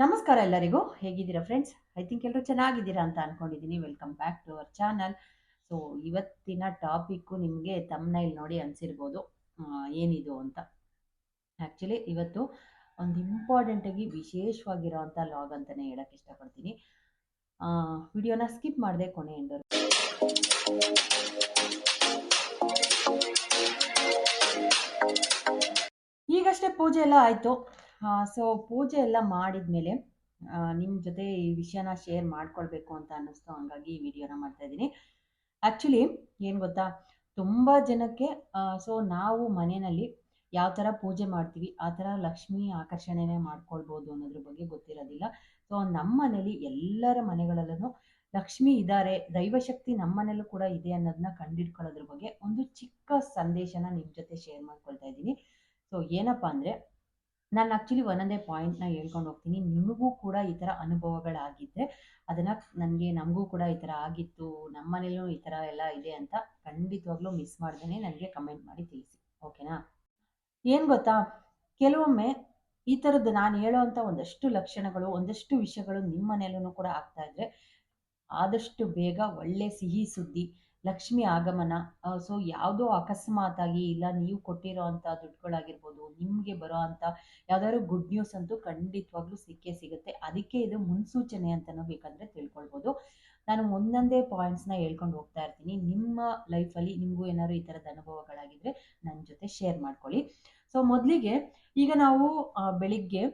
ನಮಸ್ಕಾರ ಎಲ್ಲರಿಗೂ. ಹೇಗಿದ್ದೀರಾ ಫ್ರೆಂಡ್ಸ್ ಐ ಥಿಂಕ್ ಎಲ್ಲರೂ ಚೆನ್ನಾಗಿದ್ದೀರಾ ಅಂತ ಅನ್ಕೊಂಡಿದ್ದೀನಿ welcome back to our channel so ಇವತ್ತಿನ ಟಾಪಿಕ್ಕು ನಿಮಗೆ ತಮ್ಮನೈಲ್ ನೋಡಿ ಅನಿಸಿರ್ಬೋದು. ಏನಿದು ಅಂತ. ಆ್ಯಕ್ಚುಲಿ ಇವತ್ತು ಒಂದು ಇಂಪಾರ್ಟೆಂಟಾಗಿ ವಿಶೇಷವಾಗಿರೋವಂಥ ಲಾಗ್ ಅಂತಲೇ ಹೇಳೋಕ್ಕೆ ಇಷ್ಟಪಡ್ತೀನಿ. ವಿಡಿಯೋನ ಸ್ಕಿಪ್ ಮಾಡದೆ ಕೊನೆ ಎಂಡರು ಈಗಷ್ಟೇ ಪೂಜೆ ಎಲ್ಲ ಆಯಿತು. ಸೊ ಪೂಜೆ ಎಲ್ಲ ಮಾಡಿದ್ಮೇಲೆ ನಿಮ್ಮ ಜೊತೆ ಈ ವಿಷಯನ ಶೇರ್ ಮಾಡ್ಕೊಳ್ಬೇಕು ಅಂತ ಅನ್ನಿಸ್ತು. ಹಂಗಾಗಿ ಈ ವಿಡಿಯೋನ ಮಾಡ್ತಾ ಇದ್ದೀನಿ. ಆ್ಯಕ್ಚುಲಿ ಏನು ಗೊತ್ತಾ? ತುಂಬ ಜನಕ್ಕೆ ಸೊ ನಾವು ಮನೆಯಲ್ಲಿ ಯಾವ ಥರ ಪೂಜೆ ಮಾಡ್ತೀವಿ, ಆ ಥರ ಲಕ್ಷ್ಮಿ ಆಕರ್ಷಣೆನೇ ಮಾಡ್ಕೊಳ್ಬೋದು ಅನ್ನೋದ್ರ ಬಗ್ಗೆ ಗೊತ್ತಿರೋದಿಲ್ಲ. ಸೊ ನಮ್ಮ ಮನೇಲಿ ಎಲ್ಲರ ಮನೆಗಳಲ್ಲೂ ಲಕ್ಷ್ಮಿ ಇದ್ದಾರೆ ದೈವಶಕ್ತಿ ನಮ್ಮ ಮನೇಲೂ ಕೂಡ ಇದೆ ಅನ್ನೋದನ್ನ ಕಂಡಿಡ್ಕೊಳ್ಳೋದ್ರ ಬಗ್ಗೆ ಒಂದು ಚಿಕ್ಕ ಸಂದೇಶನ ನಿಮ್ಮ ಜೊತೆ ಶೇರ್ ಮಾಡ್ಕೊಳ್ತಾ ಇದ್ದೀನಿ. ಸೊ ಏನಪ್ಪ ಅಂದರೆ ನಾನು ಆ್ಯಕ್ಚುಲಿ ಒಂದೊಂದೇ ಪಾಯಿಂಟ್ನ ಹೇಳ್ಕೊಂಡು ಹೋಗ್ತೀನಿ. ನಿಮಗೂ ಕೂಡ ಈ ಥರ ಅನುಭವಗಳಾಗಿದ್ದರೆ ಅದನ್ನು ನನಗೆ ನಮಗೂ ಕೂಡ ಈ ಥರ ಆಗಿತ್ತು ನಮ್ಮ ಮನೇಲೂ ಈ ಥರ ಎಲ್ಲ ಇದೆ ಅಂತ ಖಂಡಿತವಾಗ್ಲೂ ಮಿಸ್ ಮಾಡ್ದೇ ನನಗೆ ಕಮೆಂಟ್ ಮಾಡಿ ತಿಳಿಸಿ. ಓಕೆನಾ ಏನು ಗೊತ್ತಾ? ಕೆಲವೊಮ್ಮೆ ಈ ಥರದ್ದು ನಾನು ಹೇಳೋವಂಥ ಒಂದಷ್ಟು ಲಕ್ಷಣಗಳು, ಒಂದಷ್ಟು ವಿಷಯಗಳು ನಿಮ್ಮ ಮನೆಯಲ್ಲೂ ಕೂಡ ಆಗ್ತಾ ಇದ್ರೆ ಆದಷ್ಟು ಬೇಗ ಒಳ್ಳೆ ಸಿಹಿ ಸುದ್ದಿ ಲಕ್ಷ್ಮಿ ಆಗಮನ. ಸೊ ಯಾವುದೋ ಅಕಸ್ಮಾತಾಗಿ ಇಲ್ಲ, ನೀವು ಕೊಟ್ಟಿರೋ ಅಂಥ ದುಡ್ಡುಗಳಾಗಿರ್ಬೋದು, ನಿಮಗೆ ಬರೋ ಅಂಥ ಯಾವ್ದಾದ್ರು ಗುಡ್ ನ್ಯೂಸ್ ಅಂತೂ ಖಂಡಿತವಾಗ್ಲೂ ಸಿಕ್ಕೇ ಸಿಗುತ್ತೆ. ಅದಕ್ಕೆ ಇದು ಮುನ್ಸೂಚನೆ ಅಂತಲೂ ಬೇಕಂದರೆ ತಿಳ್ಕೊಳ್ಬೋದು. ನಾನು ಒಂದೊಂದೇ ಪಾಯಿಂಟ್ಸ್ನ ಹೇಳ್ಕೊಂಡು ಹೋಗ್ತಾ ಇರ್ತೀನಿ. ನಿಮ್ಮ ಲೈಫಲ್ಲಿ ನಿಮಗೂ ಏನಾದ್ರು ಈ ಥರದ ಅನುಭವಗಳಾಗಿದ್ದರೆ ನನ್ನ ಜೊತೆ ಶೇರ್ ಮಾಡ್ಕೊಳ್ಳಿ. ಸೊ ಮೊದಲಿಗೆ ಈಗ ನಾವು ಬೆಳಿಗ್ಗೆ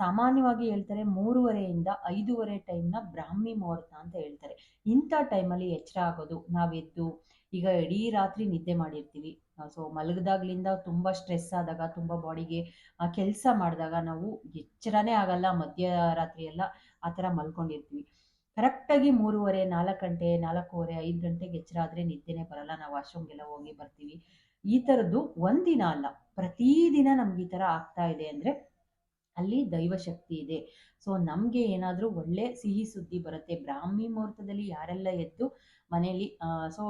ಸಾಮಾನ್ಯವಾಗಿ ಹೇಳ್ತಾರೆ ಮೂರುವರೆಯಿಂದ ಐದೂವರೆ ಟೈಮ್ನ ಬ್ರಾಹ್ಮಿ ಮುಹೂರ್ತ ಅಂತ ಹೇಳ್ತಾರೆ. ಇಂಥ ಟೈಮಲ್ಲಿ ಎಚ್ಚರ ಆಗೋದು ನಾವೆದ್ದು ಈಗ ಇಡೀ ರಾತ್ರಿ ನಿದ್ದೆ ಮಾಡಿರ್ತೀವಿ. ಸೊ ಮಲಗದಾಗ್ಲಿಂದ ತುಂಬ ಸ್ಟ್ರೆಸ್ ಆದಾಗ, ತುಂಬ ಬಾಡಿಗೆ ಕೆಲಸ ಮಾಡಿದಾಗ ನಾವು ಎಚ್ಚರನೇ ಆಗಲ್ಲ, ಮಧ್ಯರಾತ್ರಿ ಎಲ್ಲ ಆ ಥರ ಮಲ್ಕೊಂಡಿರ್ತೀವಿ. ಕರೆಕ್ಟಾಗಿ ಮೂರುವರೆ, ನಾಲ್ಕು ಗಂಟೆ, ನಾಲ್ಕೂವರೆ, ಐದು ಗಂಟೆಗೆ ಎಚ್ಚರ ಆದರೆ ನಿದ್ದೆನೇ ಬರಲ್ಲ, ನಾವು ವಾಶ್ರೂಮ್ಗೆಲ್ಲ ಹೋಗಿ ಬರ್ತೀವಿ. ಈ ಥರದ್ದು ಒಂದಿನ ಅಲ್ಲ ಪ್ರತಿದಿನ ನಮ್ಗೆ ಈ ಥರ ಆಗ್ತಾ ಇದೆ ಅಂದರೆ ಅಲ್ಲಿ ದೈವಶಕ್ತಿ ಇದೆ. ಸೊ ನಮಗೆ ಏನಾದರೂ ಒಳ್ಳೆ ಸಿಹಿ ಸುದ್ದಿ ಬರುತ್ತೆ, ಬ್ರಾಹ್ಮಿ ಮುಹೂರ್ತದಲ್ಲಿ ಯಾರೆಲ್ಲ ಎದ್ದು ಮನೆಯಲ್ಲಿ ಸೊ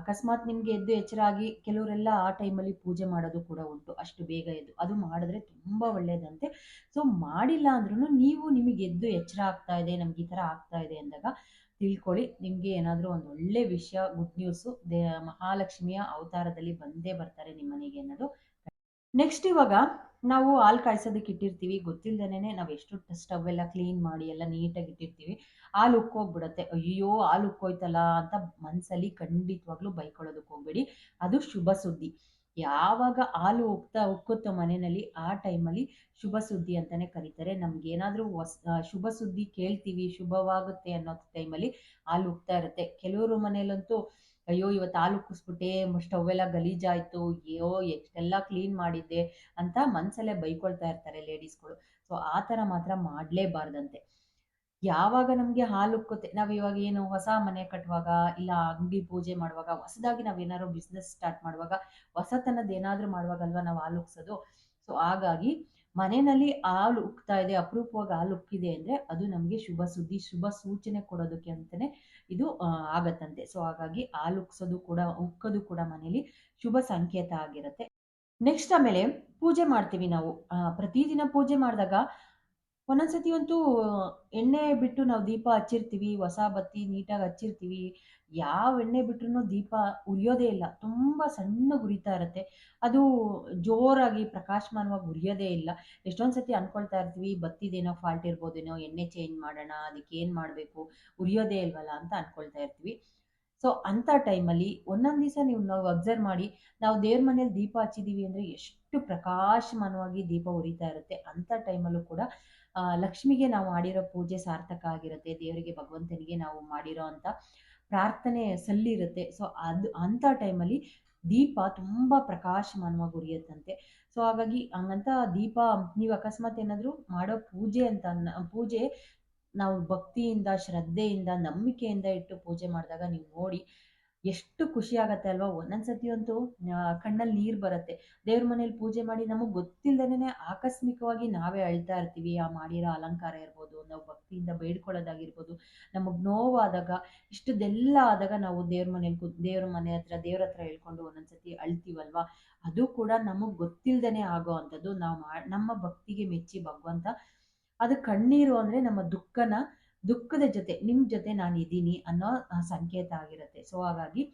ಅಕಸ್ಮಾತ್ ನಿಮಗೆ ಎದ್ದು ಎಚ್ಚರಾಗಿ ಕೆಲವರೆಲ್ಲ ಆ ಟೈಮಲ್ಲಿ ಪೂಜೆ ಮಾಡೋದು ಕೂಡ ಉಂಟು, ಅಷ್ಟು ಬೇಗ ಎದ್ದು. ಅದು ಮಾಡಿದ್ರೆ ತುಂಬ ಒಳ್ಳೆಯದಂತೆ ಸೊ ಮಾಡಿಲ್ಲ ಅಂದ್ರೂ ನೀವು ನಿಮಗೆ ಎದ್ದು ಎಚ್ಚರ ಆಗ್ತಾ ಇದೆ, ನಮ್ಗೆ ಈ ಥರ ಆಗ್ತಾ ಇದೆ ಅಂದಾಗ ತಿಳ್ಕೊಳ್ಳಿ, ನಿಮಗೆ ಏನಾದರೂ ಒಂದು ಒಳ್ಳೆ ವಿಷಯ, ಗುಡ್ ನ್ಯೂಸು, ದೇ ಮಹಾಲಕ್ಷ್ಮಿಯ ಅವತಾರದಲ್ಲಿ ಬಂದೇ ಬರ್ತಾರೆ ನಿಮ್ಮ ಮನೆಗೆ ಅನ್ನೋದು. ನೆಕ್ಸ್ಟ್ ಇವಾಗ ನಾವು ಹಾಲು ಕಾಯಿಸೋದಕ್ಕೆ ಇಟ್ಟಿರ್ತೀವಿ. ಗೊತ್ತಿಲ್ಲದೇನೆ ನಾವು ಎಷ್ಟು ಸ್ಟವ್ ಎಲ್ಲ ಕ್ಲೀನ್ ಮಾಡಿ ಎಲ್ಲ ನೀಟಾಗಿ ಇಟ್ಟಿರ್ತೀವಿ. ಹಾಲು ಉಕ್ಕೋಗ್ಬಿಡತ್ತೆ. ಅಯ್ಯೋ, ಹಾಲು ಉಕ್ಕೋಯ್ತಲ್ಲ ಅಂತ ಮನಸ್ಸಲ್ಲಿ ಖಂಡಿತವಾಗ್ಲೂ ಬೈಕೊಳ್ಳೋದಕ್ಕೆ ಹೋಗ್ಬೇಡಿ. ಅದು ಶುಭ ಸುದ್ದಿ. ಯಾವಾಗ ಹಾಲು ಉಕ್ತಾ ಉಕ್ಕುತ್ತೋ ಮನೆಯಲ್ಲಿ ಆ ಟೈಮಲ್ಲಿ ಶುಭ ಸುದ್ದಿ ಅಂತಲೇ ಕರೀತಾರೆ. ನಮ್ಗೆ ಏನಾದರೂ ಹೊಸ ಶುಭ ಸುದ್ದಿ ಕೇಳ್ತೀವಿ, ಶುಭವಾಗುತ್ತೆ ಅನ್ನೋ ಟೈಮಲ್ಲಿ ಹಾಲು ಉಕ್ತಾ ಇರುತ್ತೆ. ಕೆಲವರು ಮನೇಲಂತೂ ಅಯ್ಯೋ ಇವತ್ತು ಹಾಲು ಉಕ್ಕಿಸ್ಬಿಟ್ಟೆ ಸ್ಟವ್ ಎಲ್ಲ ಗಲೀಜಾಯಿತು, ಅಯ್ಯೋ, ಎಷ್ಟೆಲ್ಲ ಕ್ಲೀನ್ ಮಾಡಿದ್ದೆ ಅಂತ ಮನಸಲ್ಲೇ ಬೈಕೊಳ್ತಾ ಇರ್ತಾರೆ ಲೇಡೀಸ್ಗಳು. ಸೊ, ಆ ಥರ ಮಾತ್ರ ಮಾಡಲೇಬಾರ್ದಂತೆ. ಯಾವಾಗ ನಮಗೆ ಹಾಲು ಉಕ್ಕುತ್ತೆ, ನಾವು ಇವಾಗ ಏನು ಹೊಸ ಮನೆ ಕಟ್ಟುವಾಗ ಇಲ್ಲ ಅಂಗಡಿ ಪೂಜೆ ಮಾಡುವಾಗ, ಹೊಸದಾಗಿ ನಾವು ಏನಾದ್ರು ಬಿಸ್ನೆಸ್ ಸ್ಟಾರ್ಟ್ ಮಾಡುವಾಗ, ಹೊಸತನದ ಏನಾದರೂ ಮಾಡುವಾಗಲ್ವಾ ನಾವು ಹಾಲು ಉಕ್ಸೋದು? ಸೊ, ಹಾಗಾಗಿ ಮನೆಯಲ್ಲಿ ಹಾಲು ಉಕ್ತಾ ಇದೆ, ಅಪರೂಪವಾಗಿ ಹಾಲು ಉಕ್ಕಿದೆ ಅಂದರೆ ಅದು ನಮಗೆ ಶುಭ ಸುದ್ದಿ, ಶುಭ ಸೂಚನೆ ಕೊಡೋದಕ್ಕೆ ಅಂತಲೇ ಇದು ಆಗತ್ತಂತೆ. ಸೊ ಹಾಗಾಗಿ ಹಾಲು ಉಕ್ಸೋದು ಕೂಡ, ಉಕ್ಕೋದು ಕೂಡ ಮನೇಲಿ ಶುಭ ಸಂಕೇತ ಆಗಿರುತ್ತೆ. ನೆಕ್ಸ್ಟ್ ಆಮೇಲೆ ಪೂಜೆ ಮಾಡ್ತೀವಿ ನಾವು. ಪ್ರತಿದಿನ ಪೂಜೆ ಮಾಡಿದಾಗ ಒಂದೊಂದ್ಸತಿ ಅಂತೂ ಎಣ್ಣೆ ಬಿಟ್ಟು ನಾವು ದೀಪ ಹಚ್ಚಿರ್ತೀವಿ, ಹೊಸ ಬತ್ತಿ ನೀಟಾಗಿ ಹಚ್ಚಿರ್ತೀವಿ. ಯಾವ ಎಣ್ಣೆ ಬಿಟ್ರೂ ದೀಪ ಉರಿಯೋದೇ ಇಲ್ಲ. ತುಂಬ ಸಣ್ಣ ಉರಿತಾ ಇರುತ್ತೆ. ಅದು ಜೋರಾಗಿ ಪ್ರಕಾಶಮಾನವಾಗಿ ಉರಿಯೋದೇ ಇಲ್ಲ. ಎಷ್ಟೊಂದು ಸತಿ ಅಂದ್ಕೊಳ್ತಾ ಇರ್ತೀವಿ, ಬತ್ತಿದೇನೋ ಫಾಲ್ಟ್ ಇರ್ಬೋದೇನೋ, ಎಣ್ಣೆ ಚೇಂಜ್ ಮಾಡೋಣ, ಅದಕ್ಕೆ ಏನು ಮಾಡಬೇಕು, ಉರಿಯೋದೇ ಇಲ್ವಲ್ಲ ಅಂತ ಅನ್ಕೊಳ್ತಾ ಇರ್ತೀವಿ. ಸೊ ಅಂಥ ಟೈಮಲ್ಲಿ ಒಂದೊಂದು ದಿವಸ ನೀವು ನಾವು ಅಬ್ಸರ್ವ್ ಮಾಡಿ, ನಾವು ದೇವ್ರ ಮನೇಲಿ ದೀಪ ಹಚ್ಚಿದ್ದೀವಿ ಅಂದರೆ ಎಷ್ಟು ಪ್ರಕಾಶಮಾನವಾಗಿ ದೀಪ ಉರಿತಾ ಇರುತ್ತೆ ಅಂಥ ಟೈಮಲ್ಲೂ ಕೂಡ ಲಕ್ಷ್ಮಿಗೆ ನಾವು ಮಾಡಿರೋ ಪೂಜೆ ಸಾರ್ಥಕ ಆಗಿರುತ್ತೆ, ದೇವರಿಗೆ, ಭಗವಂತನಿಗೆ ನಾವು ಮಾಡಿರೋ ಅಂಥ ಪ್ರಾರ್ಥನೆ ಸಲ್ಲಿರುತ್ತೆ. ಸೊ ಅದು ಅಂಥ ಟೈಮಲ್ಲಿ ದೀಪ ತುಂಬ ಪ್ರಕಾಶಮಾನವಾಗಿ ಉರಿಯುತ್ತಂತೆ. ಸೊ ಹಾಗಾಗಿ ಹಂಗಂತ ದೀಪ, ನೀವು ಅಕಸ್ಮಾತ್ ಏನಾದರೂ ಮಾಡೋ ಪೂಜೆ ಅಂತ ಪೂಜೆ ನಾವು ಭಕ್ತಿಯಿಂದ, ಶ್ರದ್ಧೆಯಿಂದ, ನಂಬಿಕೆಯಿಂದ ಇಟ್ಟು ಪೂಜೆ ಮಾಡಿದಾಗ ನೀವು ನೋಡಿ ಎಷ್ಟು ಖುಷಿ ಆಗತ್ತೆ ಅಲ್ವಾ? ಒಂದೊಂದ್ಸತಿ ಅಂತೂ ಕಣ್ಣಲ್ಲಿ ನೀರು ಬರುತ್ತೆ. ದೇವ್ರ ಮನೇಲಿ ಪೂಜೆ ಮಾಡಿ ನಮಗೆ ಗೊತ್ತಿಲ್ಲದೇನೆ ಆಕಸ್ಮಿಕವಾಗಿ ನಾವೇ ಅಳ್ತಾ ಇರ್ತೀವಿ. ಆ ಮಾಡಿರೋ ಅಲಂಕಾರ ಇರ್ಬೋದು, ನಾವು ಭಕ್ತಿಯಿಂದ ಬೇಡ್ಕೊಳ್ಳೋದಾಗಿರ್ಬೋದು. ನಮಗೆ ನೋವಾದಾಗ, ಇಷ್ಟದೆಲ್ಲ ಆದಾಗ ನಾವು ದೇವ್ರ ಮನೇಲಿ ದೇವ್ರ ಮನೆ ಹತ್ರ, ದೇವ್ರ ಹತ್ರ ಹೇಳ್ಕೊಂಡು ಒಂದೊಂದ್ಸತಿ ಅಳ್ತೀವಲ್ವಾ? ಅದು ಕೂಡ ನಮಗೆ ಗೊತ್ತಿಲ್ಲದೇ ಆಗೋ ಅಂಥದ್ದು. ನಾವು ನಮ್ಮ ಭಕ್ತಿಗೆ ಮೆಚ್ಚಿ ಭಗವಂತ ಅದು ಕಣ್ಣೀರು ಅಂದರೆ ನಮ್ಮ ದುಃಖನ, ದುಃಖದ ಜೊತೆ ನಿಮ್ಮ ಜೊತೆ ನಾನು ಇದ್ದೀನಿ ಅನ್ನೋ ಸಂಕೇತ ಆಗಿರುತ್ತೆ. ಸೊ ಹಾಗಾಗಿ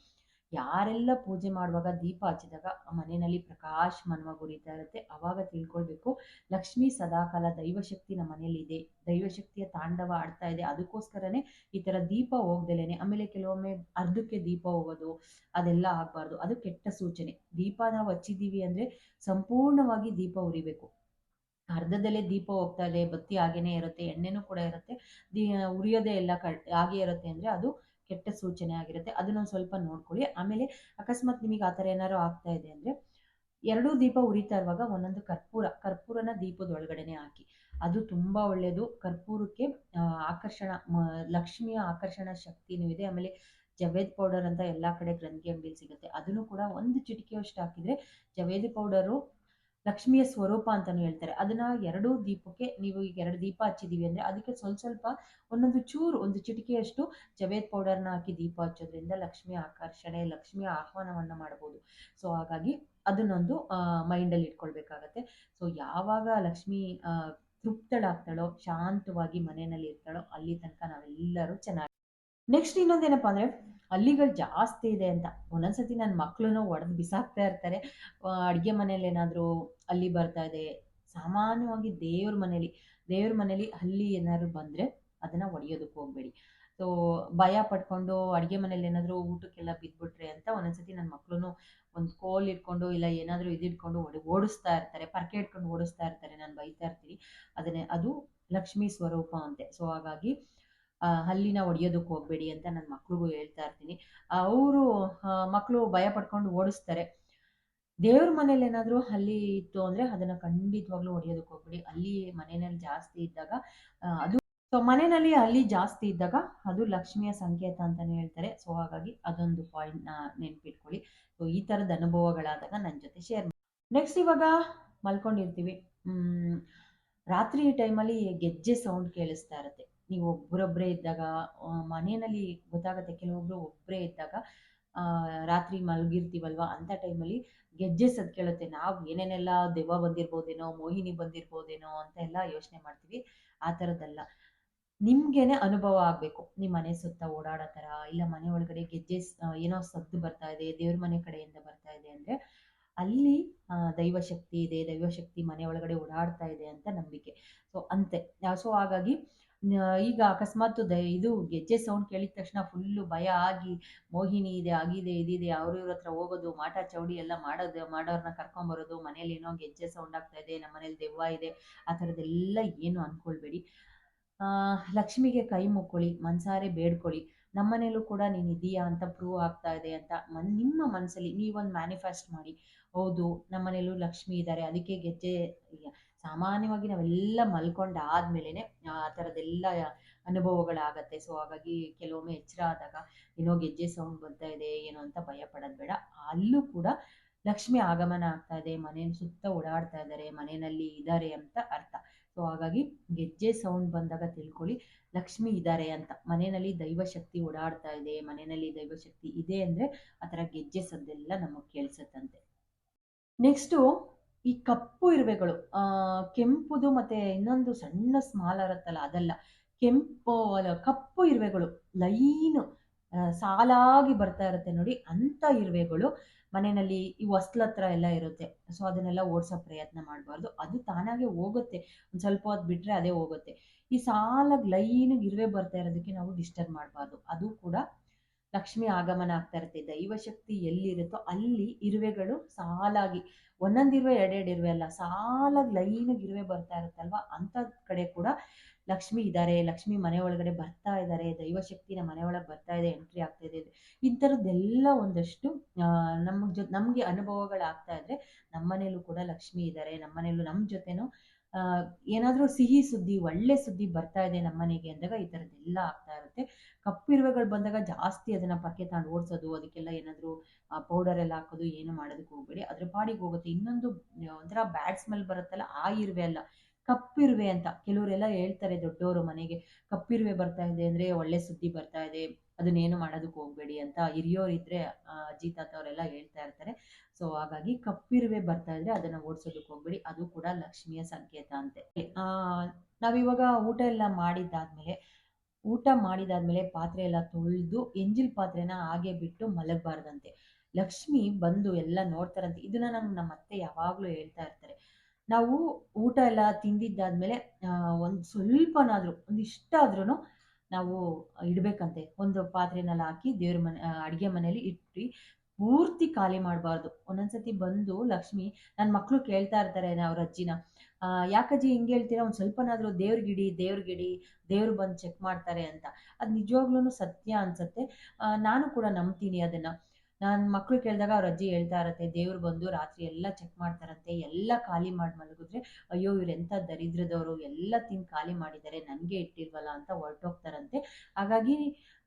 ಯಾರೆಲ್ಲ ಪೂಜೆ ಮಾಡುವಾಗ ದೀಪ ಹಚ್ಚಿದಾಗ ಮನೆಯಲ್ಲಿ ಪ್ರಕಾಶಮಾನವಾಗಿ ಉರಿತಾ ಇರುತ್ತೆ. ಅವಾಗ ತಿಳ್ಕೊಳ್ಬೇಕು, ಲಕ್ಷ್ಮಿ ಸದಾಕಾಲ ದೈವಶಕ್ತಿ ನಮ್ಮ ಮನೇಲಿ ಇದೆ ದೈವಶಕ್ತಿಯ ತಾಂಡವ ಆಡ್ತಾ ಇದೆ, ಅದಕ್ಕೋಸ್ಕರನೇ ಈ ಥರ ದೀಪ ಹೋಗ್ದಲೇನೆ, ಆಮೇಲೆ ಕೆಲವೊಮ್ಮೆ ಅರ್ಧಕ್ಕೆ ದೀಪ ಹೋಗೋದು, ಅದೆಲ್ಲ ಆಗಬಾರ್ದು. ಅದು ಕೆಟ್ಟ ಸೂಚನೆ. ದೀಪ ನಾವು ಹಚ್ಚಿದ್ದೀವಿ ಅಂದರೆ ಸಂಪೂರ್ಣವಾಗಿ ದೀಪ ಉರಿಬೇಕು. ಅರ್ಧದಲ್ಲೇ ದೀಪ ಹೋಗ್ತಾ ಇದೆ, ಬತ್ತಿ ಹಾಗೇನೇ ಇರುತ್ತೆ, ಎಣ್ಣೆನೂ ಕೂಡ ಇರುತ್ತೆ, ದೀ, ಉರಿಯೋದೇ ಎಲ್ಲ ಕ ಹಾಗೆ ಇರುತ್ತೆ ಅಂದರೆ ಅದು ಕೆಟ್ಟ ಸೂಚನೆ ಆಗಿರುತ್ತೆ. ಅದನ್ನೊಂದು ಸ್ವಲ್ಪ ನೋಡ್ಕೊಳ್ಳಿ. ಆಮೇಲೆ ಅಕಸ್ಮಾತ್ ನಿಮಗೆ ಆ ಥರ ಏನಾರು ಆಗ್ತಾ ಇದೆ ಅಂದರೆ ಎರಡೂ ದೀಪ ಉರಿತಾ ಇರುವಾಗ ಒಂದೊಂದು ಕರ್ಪೂರ, ಕರ್ಪೂರನ ದೀಪದ ಒಳಗಡೆನೆ ಹಾಕಿ. ಅದು ತುಂಬ ಒಳ್ಳೆಯದು ಕರ್ಪೂರಕ್ಕೆ ಆಕರ್ಷಣ ಲಕ್ಷ್ಮಿಯ ಆಕರ್ಷಣ ಶಕ್ತಿನೂ ಇದೆ. ಆಮೇಲೆ ಜವೇದ್ ಪೌಡರ್ ಅಂತ ಎಲ್ಲ ಕಡೆ ಗ್ರಂಥಿ ಅಂಗಡಿಯಲ್ಲಿ ಸಿಗುತ್ತೆ. ಅದನ್ನು ಕೂಡ ಒಂದು ಚಿಟಿಕೆಯಷ್ಟು ಹಾಕಿದರೆ ಜವೇದಿ ಪೌಡರು ಲಕ್ಷ್ಮಿಯ ಸ್ವರೂಪ ಅಂತಾನು ಹೇಳ್ತಾರೆ. ಅದನ್ನ ಎರಡೂ ದೀಪಕ್ಕೆ ನೀವು ಈಗ ಎರಡು ದೀಪ ಹಚ್ಚಿದೀವಿ ಅಂದ್ರೆ ಅದಕ್ಕೆ ಸ್ವಲ್ಪ ಸ್ವಲ್ಪ ಒಂದೊಂದು ಚೂರು, ಒಂದು ಚಿಟಿಕೆಯಷ್ಟು ಜವೇದ್ ಪೌಡರ್ನ ಹಾಕಿ ದೀಪ ಹಚ್ಚೋದ್ರಿಂದ ಲಕ್ಷ್ಮಿ ಆಕರ್ಷಣೆ, ಲಕ್ಷ್ಮಿಯ ಆಹ್ವಾನವನ್ನ ಮಾಡಬಹುದು ಸೊ ಹಾಗಾಗಿ ಅದನ್ನೊಂದು ಮೈಂಡಲ್ಲಿ ಇಟ್ಕೊಳ್ಬೇಕಾಗತ್ತೆ. ಸೊ ಯಾವಾಗ ಲಕ್ಷ್ಮಿ ತೃಪ್ತಳಾಗ್ತಾಳೋ, ಶಾಂತವಾಗಿ ಮನೆಯಲ್ಲಿ ಇರ್ತಾಳೋ ಅಲ್ಲಿ ತನಕ ನಾವೆಲ್ಲರೂ ಚೆನ್ನಾಗಿ. ನೆಕ್ಸ್ಟ್ ಇನ್ನೊಂದೇನಪ್ಪ ಅಂದರೆ ಹಳ್ಳಿಗಳು ಜಾಸ್ತಿ ಇದೆ ಅಂತ. ಒಂದೊಂದ್ಸತಿ ನನ್ನ ಮಕ್ಕಳನ್ನು ಒಡೆದು ಬಿಸಾಕ್ತಾ ಇರ್ತಾರೆ. ಅಡುಗೆ ಮನೇಲಿ ಏನಾದರೂ ಅಲ್ಲಿ ಬರ್ತಾ ಇದೆ. ಸಾಮಾನ್ಯವಾಗಿ ದೇವ್ರ ಮನೇಲಿ ದೇವ್ರ ಮನೇಲಿ ಹಲ್ಲಿ ಏನಾದ್ರು ಬಂದರೆ ಅದನ್ನು ಒಡೆಯೋದಕ್ಕೆ ಹೋಗಬೇಡಿ. ಸೊ, ಭಯ ಪಡ್ಕೊಂಡು ಅಡುಗೆ ಮನೇಲಿ ಏನಾದರೂ ಊಟಕ್ಕೆಲ್ಲ ಬಿದ್ದುಬಿಟ್ರೆ ಅಂತ ಒಂದೊಂದ್ಸತಿ ನನ್ನ ಮಕ್ಕಳು ಒಂದು ಕೋಲ್ ಇಟ್ಕೊಂಡು ಇಲ್ಲ ಏನಾದರೂ ಇದಿಟ್ಕೊಂಡು ಓಡಿ ಓಡಿಸ್ತಾ ಇರ್ತಾರೆ. ಪರ್ಕೆ ಇಟ್ಕೊಂಡು ಓಡಿಸ್ತಾ ಇರ್ತಾರೆ. ನಾನು ಬೈತಾ ಇರ್ತೀನಿ. ಅದನ್ನೇ, ಅದು ಲಕ್ಷ್ಮೀ ಸ್ವರೂಪ ಅಂತೆ. ಸೊ, ಹಾಗಾಗಿ ಹಲ್ಲಿನ ಒಡೆಯೋದಕ್ಕೆ ಹೋಗಬೇಡಿ ಅಂತ ನನ್ನ ಮಕ್ಳಿಗೂ ಹೇಳ್ತಾ ಇರ್ತೀನಿ. ಅವರು ಮಕ್ಕಳು ಭಯ ಪಡ್ಕೊಂಡು ಓಡಿಸ್ತಾರೆ. ದೇವ್ರ ಮನೇಲಿ ಏನಾದರೂ ಹಲ್ಲಿ ಇತ್ತು ಅಂದರೆ ಅದನ್ನು ಖಂಡಿತವಾಗ್ಲೂ ಹೊಡೆಯೋದಕ್ಕೆ ಹೋಗ್ಬೇಡಿ. ಅಲ್ಲಿ ಮನೆಯಲ್ಲಿ ಜಾಸ್ತಿ ಇದ್ದಾಗ ಅದು ಸೊ ಮನೆಯಲ್ಲಿ ಹಲ್ಲಿ ಜಾಸ್ತಿ ಇದ್ದಾಗ ಅದು ಲಕ್ಷ್ಮಿಯ ಸಂಕೇತ ಅಂತಾನೆ ಹೇಳ್ತಾರೆ. ಸೊ, ಹಾಗಾಗಿ ಅದೊಂದು ಪಾಯಿಂಟ್ನ ನೆನ್ಪಿಟ್ಕೊಳ್ಳಿ. ಸೊ, ಈ ಥರದ ಅನುಭವಗಳಾದಾಗ ನನ್ನ ಜೊತೆ ಶೇರ್ ಮಾಡಿ. ನೆಕ್ಸ್ಟ್ ಇವಾಗ ಮಲ್ಕೊಂಡಿರ್ತೀವಿ. ರಾತ್ರಿ ಟೈಮಲ್ಲಿ ಗೆಜ್ಜೆ ಸೌಂಡ್ ಕೇಳಿಸ್ತಾ ಇರುತ್ತೆ. ನೀವು ಒಬ್ಬರೊಬ್ಬರೇ ಇದ್ದಾಗ ಮನೆಯಲ್ಲಿ ಗೊತ್ತಾಗುತ್ತೆ ಕೆಲವೊಬ್ರು ಒಬ್ಬರೇ ಇದ್ದಾಗ ರಾತ್ರಿ ಮಲಗಿರ್ತೀವಲ್ವಾ? ಅಂಥ ಟೈಮಲ್ಲಿ ಗೆಜ್ಜೆ ಸದ್ ಕೇಳುತ್ತೆ. ನಾವು ಏನೇನೆಲ್ಲ ದೆವ್ವ ಬಂದಿರ್ಬೋದೇನೋ, ಮೋಹಿನಿ ಬಂದಿರ್ಬೋದೇನೋ ಅಂತ ಎಲ್ಲ ಯೋಚನೆ ಮಾಡ್ತೀವಿ. ಆ ಥರದ್ದಲ್ಲ. ನಿಮ್ಗೇನೆ ಅನುಭವ ಆಗಬೇಕು. ನಿಮ್ಮ ಮನೆ ಸುತ್ತ ಓಡಾಡೋ ಥರ, ಇಲ್ಲ ಮನೆ ಒಳಗಡೆ ಗೆಜ್ಜೆ ಏನೋ ಸದ್ದು ಬರ್ತಾ ಇದೆ, ದೇವ್ರ ಮನೆ ಕಡೆಯಿಂದ ಬರ್ತಾ ಇದೆ ಅಂದರೆ, ಅಲ್ಲಿ ದೈವಶಕ್ತಿ ಇದೆ ದೈವಶಕ್ತಿ ಮನೆ ಒಳಗಡೆ ಓಡಾಡ್ತಾ ಇದೆ ಅಂತ ನಂಬಿಕೆ. ಸೊ, ಅಂತೆ. ಸೊ, ಹಾಗಾಗಿ ಈಗ ಅಕಸ್ಮಾತ್ ಇದು ಗೆಜ್ಜೆ ಸೌಂಡ್ ಕೇಳಿದ ತಕ್ಷಣ ಫುಲ್ಲು ಭಯ ಆಗಿ ಮೋಹಿನಿ ಇದೆ ಆಗಿದೆ ಇದಿದೆ ಅವ್ರ ಇವ್ರ ಹತ್ರ ಹೋಗೋದು ಮಾಟ ಚೌಡಿ ಎಲ್ಲ ಮಾಡೋದು ಮಾಡೋರ್ನ ಕರ್ಕೊಂಬರೋದು ಮನೇಲಿ ಏನೋ ಗೆಜ್ಜೆ ಸೌಂಡ್ ಆಗ್ತಾ ಇದೆ ನಮ್ಮ ಮನೇಲಿ ದೆವ್ವ ಇದೆ ಆ ಥರದ್ದೆಲ್ಲ ಏನು ಅನ್ಕೊಳ್ಬೇಡಿ. ಆ, ಲಕ್ಷ್ಮಿಗೆ ಕೈ ಮುಕ್ಕೊಳ್ಳಿ ಮನ್ಸಾರೆ ಬೇಡ್ಕೊಳ್ಳಿ. ನಮ್ಮನೇಲೂ ಕೂಡ ನೀನು ಇದೀಯಾ ಅಂತ ಪ್ರೂವ್ ಆಗ್ತಾ ಇದೆ ಅಂತ ಮನ್ ನಿಮ್ಮ ಮನಸ್ಸಲ್ಲಿ ನೀವೊಂದು ಮ್ಯಾನಿಫೆಸ್ಟ್ ಮಾಡಿ. ಹೌದು ನಮ್ಮನೇಲೂ ಲಕ್ಷ್ಮಿ ಇದ್ದಾರೆ ಅದಕ್ಕೆ ಗೆಜ್ಜೆ ಸಾಮಾನ್ಯವಾಗಿ ನಾವೆಲ್ಲ ಮಲ್ಕೊಂಡಾದ್ಮೇಲೆ ಆ ಥರದ್ದೆಲ್ಲ ಅನುಭವಗಳಾಗತ್ತೆ. ಸೊ ಹಾಗಾಗಿ ಕೆಲವೊಮ್ಮೆ ಎಚ್ಚರ ಆದಾಗ, ಏನೋ ಗೆಜ್ಜೆ ಸೌಂಡ್ ಬರ್ತಾ ಇದೆ, ಏನೋ ಅಂತ ಭಯ ಪಡೋದು ಬೇಡ. ಅಲ್ಲೂ ಕೂಡ ಲಕ್ಷ್ಮಿ ಆಗಮನ ಆಗ್ತಾ ಇದೆ ಮನೆ ಸುತ್ತ ಓಡಾಡ್ತಾ ಇದ್ದಾರೆ ಮನೆಯಲ್ಲಿ ಇದ್ದಾರೆ ಅಂತ ಅರ್ಥ. ಸೊ ಹಾಗಾಗಿ ಗೆಜ್ಜೆ ಸೌಂಡ್ ಬಂದಾಗ ತಿಳ್ಕೊಳ್ಳಿ, ಲಕ್ಷ್ಮಿ ಇದ್ದಾರೆ ಅಂತ. ಮನೆಯಲ್ಲಿ ದೈವಶಕ್ತಿ ಓಡಾಡ್ತಾ ಇದೆ ಮನೆಯಲ್ಲಿ ದೈವಶಕ್ತಿ ಇದೆ ಅಂದ್ರೆ ಆ ಥರ ಗೆಜ್ಜೆ ಸದ್ದೆಲ್ಲ ನಮಗೆ ಕೇಳಿಸುತ್ತಂತೆ. ನೆಕ್ಸ್ಟು ಈ ಕಪ್ಪು ಇರುವೆಗಳು ಕೆಂಪುದು ಮತ್ತೆ ಇನ್ನೊಂದು ಸಣ್ಣ ಸ್ಮಾಲ್ ಇರುತ್ತಲ್ಲ ಅದಲ್ಲ. ಕೆಂಪು ಕಪ್ಪು ಇರುವೆಗಳು, ಲೈನು ಸಾಲಾಗಿ ಬರ್ತಾ ಇರುತ್ತೆ ನೋಡಿ ಅಂಥ ಇರುವೆಗಳು ಮನೆಯಲ್ಲಿ ಈ ಹೊಸ್ಲ ಎಲ್ಲ ಇರುತ್ತೆ. ಸೊ ಅದನ್ನೆಲ್ಲ ಓಡಿಸೋ ಪ್ರಯತ್ನ ಮಾಡಬಾರ್ದು. ಅದು ತಾನಾಗೆ ಹೋಗುತ್ತೆ. ಒಂದು ಸ್ವಲ್ಪ ಹೊತ್ತು ಬಿಟ್ಟರೆ ಅದೇ ಹೋಗುತ್ತೆ. ಈ ಸಾಲಾಗಿ ಲೈನಿಗೆ ಇರುವೆ ಬರ್ತಾ ಇರೋದಕ್ಕೆ ನಾವು ಡಿಸ್ಟರ್ಬ್ ಮಾಡಬಾರ್ದು. ಅದು ಕೂಡ ಲಕ್ಷ್ಮಿ ಆಗಮನ ಆಗ್ತಾ ಇರುತ್ತೆ ದೈವಶಕ್ತಿ ಎಲ್ಲಿರುತ್ತೋ ಅಲ್ಲಿ ಇರುವೆಗಳು ಸಾಲಾಗಿ, ಒಂದೊಂದು ಇರುವೆ, ಎರಡೆರಡು ಇರುವೆ ಅಲ್ಲ, ಸಾಲಾಗಿ ಲೈನಾಗಿ ಇರುವೆ ಬರ್ತಾ ಇರುತ್ತಲ್ವ? ಅಂಥ ಕಡೆ ಕೂಡ ಲಕ್ಷ್ಮಿ ಇದ್ದಾರೆ ಲಕ್ಷ್ಮಿ ಮನೆ ಒಳಗಡೆ ಬರ್ತಾ ಇದ್ದಾರೆ ದೈವಶಕ್ತಿನ ಮನೆ ಒಳಗೆ ಬರ್ತಾ ಇದೆ ಎಂಟ್ರಿ ಆಗ್ತಾ ಇದೆ. ಇಂಥರದ್ದೆಲ್ಲ ಒಂದಷ್ಟು ನಮ್ಮ ಜೊ, ನಮಗೆ ಅನುಭವಗಳಾಗ್ತಾ ಇದ್ರೆ ನಮ್ಮನೇಲೂ ಕೂಡ ಲಕ್ಷ್ಮಿ ಇದ್ದಾರೆ ನಮ್ಮ ಮನೇಲೂ ನಮ್ಮ ಜೊತೆನೂ ಏನಾದರೂ ಸಿಹಿ ಸುದ್ದಿ, ಒಳ್ಳೆ ಸುದ್ದಿ ಬರ್ತಾ ಇದೆ ನಮ್ಮ ಮನೆಗೆ ಅಂದಾಗ ಈ ಥರದ್ದೆಲ್ಲ ಆಗ್ತಾ ಇರುತ್ತೆ. ಕಪ್ಪಿರುವೆಗಳು ಬಂದಾಗ ಜಾಸ್ತಿ ಅದನ್ನ ಪಕ್ಕೆ ತಗೊಂಡು ಓಡಿಸೋದು ಅದಕ್ಕೆಲ್ಲ ಏನಾದರೂ ಪೌಡರ್ ಎಲ್ಲ ಹಾಕೋದು ಏನು ಮಾಡೋದಕ್ಕೆ ಹೋಗಬೇಡಿ. ಅದ್ರ ಪಾಡಿಗೆ ಹೋಗುತ್ತೆ. ಇನ್ನೊಂದು ಒಂಥರ ಬ್ಯಾಡ್ ಸ್ಮೆಲ್ ಬರುತ್ತಲ್ಲ ಆ ಇರುವೆ ಅಲ್ಲ. ಕಪ್ಪಿರುವೆ ಅಂತ ಕೆಲವರೆಲ್ಲ ಹೇಳ್ತಾರೆ ದೊಡ್ಡವರು ಮನೆಗೆ. ಕಪ್ಪಿರುವೆ ಬರ್ತಾ ಇದೆ ಅಂದ್ರೆ ಒಳ್ಳೆ ಸುದ್ದಿ ಬರ್ತಾ ಇದೆ ಅದನ್ನೇನು ಮಾಡೋದಕ್ಕೆ ಹೋಗಬೇಡಿ ಅಂತ ಹಿರಿಯೋರಿದ್ರೆ ಅಜ್ಜಿ ತಾತ ಅವರೆಲ್ಲ ಹೇಳ್ತಾ ಇರ್ತಾರೆ. ಸೊ ಹಾಗಾಗಿ ಕಪ್ಪಿರುವೆ ಬರ್ತಾ ಇದ್ರೆ ಅದನ್ನ ಓಡಿಸೋದಕ್ಕೆ ಹೋಗ್ಬೇಡಿ. ಅದು ಕೂಡ ಲಕ್ಷ್ಮಿಯ ಸಂಕೇತ ಅಂತೆ. ಆ, ನಾವಿವಾಗ ಊಟ ಎಲ್ಲ ಮಾಡಿದ್ದಾದ್ಮೇಲೆ ಊಟ ಮಾಡಿದಾದ್ಮೇಲೆ ಪಾತ್ರೆ ಎಲ್ಲ ತೊಳೆದು ಎಂಜಿಲ್ ಪಾತ್ರೆನ ಹಾಗೆ ಬಿಟ್ಟು ಮಲಗಬಾರ್ದಂತೆ. ಲಕ್ಷ್ಮಿ ಬಂದು ಎಲ್ಲ ನೋಡ್ತಾರಂತೆ. ಇದನ್ನ ನಂಗೆ ನಮ್ಮ ಅತ್ತೆ ಯಾವಾಗಲೂ ಹೇಳ್ತಾ ಇರ್ತಾರೆ. ನಾವು ಊಟ ಎಲ್ಲ ತಿಂದಿದ್ದಾದ್ಮೇಲೆ ಒಂದು ಸ್ವಲ್ಪನಾದರೂ ಒಂದು ಇಷ್ಟ ಆದ್ರೂ ನಾವು ಇಡಬೇಕಂತೆ. ಒಂದು ಪಾತ್ರೆನಲ್ಲಿ ಹಾಕಿ ದೇವ್ರ ಮನೆ ಅಡುಗೆ ಮನೇಲಿ ಇಟ್ಟು ಪೂರ್ತಿ ಖಾಲಿ ಮಾಡಬಾರ್ದು. ಒಂದೊಂದ್ಸತಿ ಬಂದು ಲಕ್ಷ್ಮಿ ನನ್ನ ಮಕ್ಕಳು ಕೇಳ್ತಾ ಇರ್ತಾರೆ ಅವ್ರ ಅಜ್ಜಿನ ಯಾಕಜ್ಜಿ ಹಿಂಗೆ ಹೇಳ್ತೀರಾ? ಒಂದು ಸ್ವಲ್ಪನಾದರೂ ದೇವ್ರಿಗಿಡಿ ದೇವ್ರಿಗಿಡಿ ದೇವ್ರು ಬಂದು ಚೆಕ್ ಮಾಡ್ತಾರೆ ಅಂತ. ಅದು ನಿಜವಾಗ್ಲೂ ಸತ್ಯ ಅನ್ಸುತ್ತೆ. ನಾನು ಕೂಡ ನಂಬ್ತೀನಿ ಅದನ್ನು. ನಾನು ಮಕ್ಕಳು ಕೇಳಿದಾಗ ಅವ್ರ ಅಜ್ಜಿ ಹೇಳ್ತಾ ಇರತ್ತೆ, ದೇವ್ರು ಬಂದು ರಾತ್ರಿ ಎಲ್ಲ ಚೆಕ್ ಮಾಡ್ತಾರಂತೆ, ಎಲ್ಲ ಖಾಲಿ ಮಾಡಿ ಮಲಗಿದ್ರೆ ಅಯ್ಯೋ ಇವ್ರು ಎಂತ ದರಿದ್ರದವರು, ಎಲ್ಲ ತಿಂದು ಖಾಲಿ ಮಾಡಿದ್ದಾರೆ ನನಗೆ ಇಟ್ಟಿಲ್ವಲ್ಲ ಅಂತ ಹೊರಟೋಗ್ತಾರಂತೆ. ಹಾಗಾಗಿ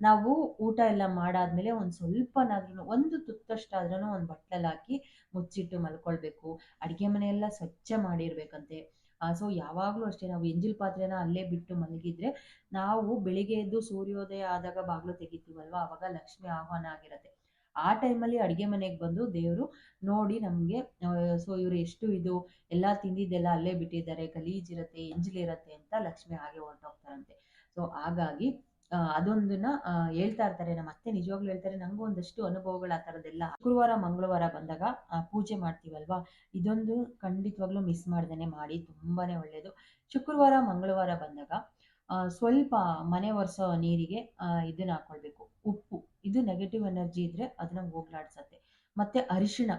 ನಾವು ಊಟ ಎಲ್ಲ ಮಾಡಾದ್ಮೇಲೆ ಒಂದು ಸ್ವಲ್ಪನಾದ್ರೂ ಒಂದು ತುತ್ತಷ್ಟಾದ್ರೂ ಒಂದು ಬಟ್ಟಲಲ್ಲಿ ಹಾಕಿ ಮುಚ್ಚಿಟ್ಟು ಮಲ್ಕೊಳ್ಬೇಕು, ಅಡುಗೆ ಮನೆಯೆಲ್ಲ ಸ್ವಚ್ಛ ಮಾಡಿರ್ಬೇಕಂತೆ. ಸೊ ಯಾವಾಗಲೂ ಅಷ್ಟೇ ನಾವು ಎಂಜಿಲ್ ಪಾತ್ರೆನ ಅಲ್ಲೇ ಬಿಟ್ಟು ಮಲಗಿದ್ರೆ ನಾವು ಬೆಳಿಗ್ಗೆ ಎದ್ದು ಸೂರ್ಯೋದಯ ಆದಾಗ ಬಾಗಿಲು ತೆಗಿತೀವಲ್ವಾ? ಅವಾಗ ಲಕ್ಷ್ಮಿ ಆಹ್ವಾನ ಆಗಿರತ್ತೆ. ಆ ಟೈಮಲ್ಲಿ ಅಡುಗೆ ಮನೆಗೆ ಬಂದು ದೇವರು ನೋಡಿ ನಮಗೆ ಸೊ ಇವರು ಎಷ್ಟು ಇದು, ಎಲ್ಲ ತಿಂದಿದ್ದೆಲ್ಲ ಅಲ್ಲೇ ಬಿಟ್ಟಿದ್ದಾರೆ, ಗಲೀಜಿರುತ್ತೆ ಎಂಜಲಿರುತ್ತೆ ಅಂತ ಲಕ್ಷ್ಮಿ ಹಾಗೆ ಹೊರಟೋಗ್ತಾರಂತೆ. ಸೊ ಹಾಗಾಗಿ ಅದೊಂದನ್ನ ಹೇಳ್ತಾ ಇರ್ತಾರೆ. ನಮ್ಮ ಅತ್ತೆ ನಿಜವಾಗ್ಲೂ ಹೇಳ್ತಾರೆ, ನಂಗೂ ಒಂದಷ್ಟು ಅನುಭವಗಳು ಆ ಥರದ್ದೆಲ್ಲ. ಶುಕ್ರವಾರ, ಮಂಗಳವಾರ ಬಂದಾಗ ಪೂಜೆ ಮಾಡ್ತೀವಲ್ವಾ? ಇದೊಂದು ಖಂಡಿತವಾಗ್ಲೂ ಮಿಸ್ ಮಾಡ್ದೇನೆ ಮಾಡಿ, ತುಂಬಾನೇ ಒಳ್ಳೆಯದು ಶುಕ್ರವಾರ, ಮಂಗಳವಾರ ಬಂದಾಗ ಸ್ವಲ್ಪ ಮನೆ ಒರೆಸೋ ನೀರಿಗೆ ಇದನ್ನ ಹಾಕೊಳ್ಬೇಕು. ಉಪ್ಪು. ಇದು ನೆಗೆಟಿವ್ ಎನರ್ಜಿ ಇದ್ರೆ ಅದನ್ನ ಹೋಗ್ಲಾಡ್ಸತ್ತೆ. ಮತ್ತೆ ಅರಿಶಿಣ.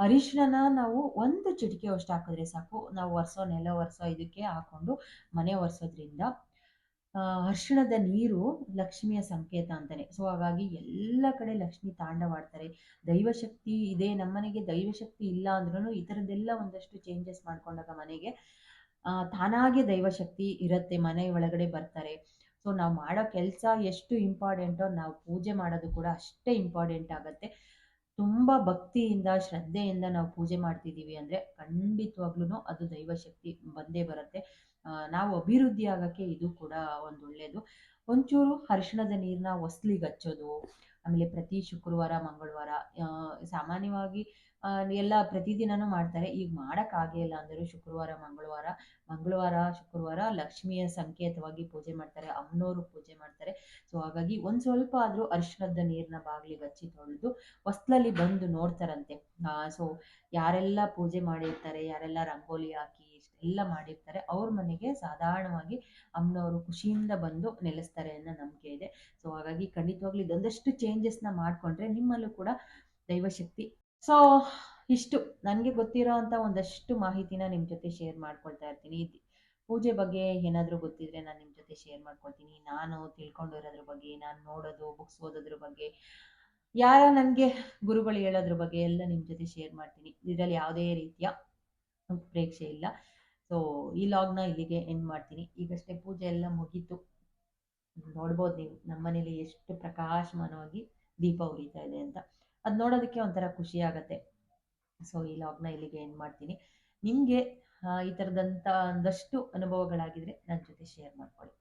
ಅರಿಶಿಣನ ನಾವು ಒಂದು ಚಿಟಿಕೆ ಅಷ್ಟು ಹಾಕಿದ್ರೆ ಸಾಕು. ನಾವು ಒರೆಸೋ ನೆಲ ಒರೆಸೋ ಇದಕ್ಕೆ ಹಾಕೊಂಡು ಮನೆ ಒರೆಸೋದ್ರಿಂದ ಅರ್ಶಿಣದ ನೀರು ಲಕ್ಷ್ಮಿಯ ಸಂಕೇತ ಅಂತಾನೆ. ಸೊ ಹಾಗಾಗಿ ಎಲ್ಲ ಕಡೆ ಲಕ್ಷ್ಮಿ ತಾಂಡವಾಡ್ತಾರೆ. ದೈವಶಕ್ತಿ ಇದೆ, ನಮ್ಮನೆಗೆ ದೈವಶಕ್ತಿ ಇಲ್ಲ ಅಂದ್ರೂ ಈ ಥರದ್ದೆಲ್ಲ ಒಂದಷ್ಟು ಚೇಂಜಸ್ ಮಾಡ್ಕೊಂಡಾಗ ಮನೆಗೆ ತಾನಾಗೆ ದೈವಶಕ್ತಿ ಇರುತ್ತೆ, ಮನೆ ಒಳಗಡೆ ಬರ್ತಾರೆ. ಸೊ ನಾವು ಮಾಡೋ ಕೆಲಸ ಎಷ್ಟು ಇಂಪಾರ್ಟೆಂಟೋ ನಾವು ಪೂಜೆ ಮಾಡೋದು ಕೂಡ ಅಷ್ಟೇ ಇಂಪಾರ್ಟೆಂಟ್ ಆಗುತ್ತೆ. ತುಂಬ ಭಕ್ತಿಯಿಂದ, ಶ್ರದ್ಧೆಯಿಂದ ನಾವು ಪೂಜೆ ಮಾಡ್ತಿದ್ದೀವಿ ಅಂದರೆ ಖಂಡಿತವಾಗ್ಲೂ ಅದು ದೈವಶಕ್ತಿ ಬಂದೇ ಬರುತ್ತೆ. ನಾವು ಅಭಿವೃದ್ಧಿ ಆಗೋಕ್ಕೆ ಇದು ಕೂಡ ಒಂದು ಒಳ್ಳೆಯದು ಒಂಚೂರು ಅರಿಶಿಣದ ನೀರನ್ನ ಹೊಸ್ಲಿಗೆ ಹಚ್ಚೋದು, ಆಮೇಲೆ ಪ್ರತಿ ಶುಕ್ರವಾರ, ಮಂಗಳವಾರ ಸಾಮಾನ್ಯವಾಗಿ ಎಲ್ಲ ಪ್ರತಿದಿನನೂ ಮಾಡ್ತಾರೆ. ಈಗ ಮಾಡೋಕ್ಕಾಗೇ ಇಲ್ಲ ಅಂದರೂ ಶುಕ್ರವಾರ, ಮಂಗಳವಾರ ಮಂಗಳವಾರ, ಶುಕ್ರವಾರ ಲಕ್ಷ್ಮಿಯ ಸಂಕೇತವಾಗಿ ಪೂಜೆ ಮಾಡ್ತಾರೆ. ಅಮ್ಮನವರು ಪೂಜೆ ಮಾಡ್ತಾರೆ. ಸೊ ಹಾಗಾಗಿ ಒಂದು ಸ್ವಲ್ಪ ಆದರೂ ಅರಿಶಿಣದ ನೀರನ್ನ ಬಾಗಿಲಿಗೆ ಹಚ್ಚಿ ತೊಳೆದು ಹೊಸ್ಲಲ್ಲಿ ಬಂದು ನೋಡ್ತಾರಂತೆ. ಸೊ ಯಾರೆಲ್ಲ ಪೂಜೆ ಮಾಡಿರ್ತಾರೆ, ಯಾರೆಲ್ಲ ರಂಗೋಲಿ ಹಾಕಿ ಇಷ್ಟೆಲ್ಲ ಮಾಡಿರ್ತಾರೆ, ಅವ್ರ ಮನೆಗೆ ಸಾಧಾರಣವಾಗಿ ಅಮ್ಮನವರು ಖುಷಿಯಿಂದ ಬಂದು ನೆಲೆಸ್ತಾರೆ ಅನ್ನೋ ನಂಬಿಕೆ ಇದೆ. ಸೊ ಹಾಗಾಗಿ ಖಂಡಿತವಾಗ್ಲೂ ಇದೊಂದಷ್ಟು ಚೇಂಜಸ್ನ ಮಾಡಿಕೊಂಡ್ರೆ ನಿಮ್ಮಲ್ಲೂ ಕೂಡ ದೈವಶಕ್ತಿ ಸೊ ಇಷ್ಟು ನನಗೆ ಗೊತ್ತಿರೋ ಅಂತ ಒಂದಷ್ಟು ಮಾಹಿತಿನ ನಿಮ್ಮ ಜೊತೆ ಶೇರ್ ಮಾಡ್ಕೊಳ್ತಾ ಇರ್ತೀನಿ. ಪೂಜೆ ಬಗ್ಗೆ ಏನಾದರೂ ಗೊತ್ತಿದ್ರೆ ನಾನು ನಿಮ್ಮ ಜೊತೆ ಶೇರ್ ಮಾಡ್ಕೊಳ್ತೀನಿ. ನಾನು ತಿಳ್ಕೊಂಡಿರೋದ್ರ ಬಗ್ಗೆ, ನಾನು ನೋಡೋದು ಬುಕ್ಸ್ ಓದೋದ್ರ ಬಗ್ಗೆ, ಯಾರ ನನಗೆ ಗುರುಗಳು ಹೇಳೋದ್ರ ಬಗ್ಗೆ ಎಲ್ಲ ನಿಮ್ಮ ಜೊತೆ ಶೇರ್ ಮಾಡ್ತೀನಿ. ಇದರಲ್ಲಿ ಯಾವುದೇ ರೀತಿಯ ಪ್ರೇಕ್ಷೆ ಇಲ್ಲ. ಸೊ ಈ ಲಾಗ್ನ ಇಲ್ಲಿಗೆ ಎಂಡ್ ಮಾಡ್ತೀನಿ. ಈಗಷ್ಟೇ ಪೂಜೆ ಎಲ್ಲ ಮುಗೀತು. ನೋಡ್ಬೋದು ನೀವು. ನಮ್ಮ ಮನೇಲಿ ಎಷ್ಟು ಪ್ರಕಾಶಮಾನವಾಗಿ ದೀಪ ಉರಿತಾ ಇದೆ ಅಂತ. ಅದು ನೋಡೋದಕ್ಕೆ ಒಂಥರ ಖುಷಿ ಆಗುತ್ತೆ. ಸೊ ಈ ಲಾಗ್ನ ಇಲ್ಲಿಗೆ ಏನು ಮಾಡ್ತೀನಿ. ನಿಮಗೆ ಈ ಥರದಂಥ ಒಂದಷ್ಟು ಅನುಭವಗಳಾಗಿದ್ರೆ ನನ್ನ ಜೊತೆ ಶೇರ್ ಮಾಡ್ಕೊಳ್ಳಿ.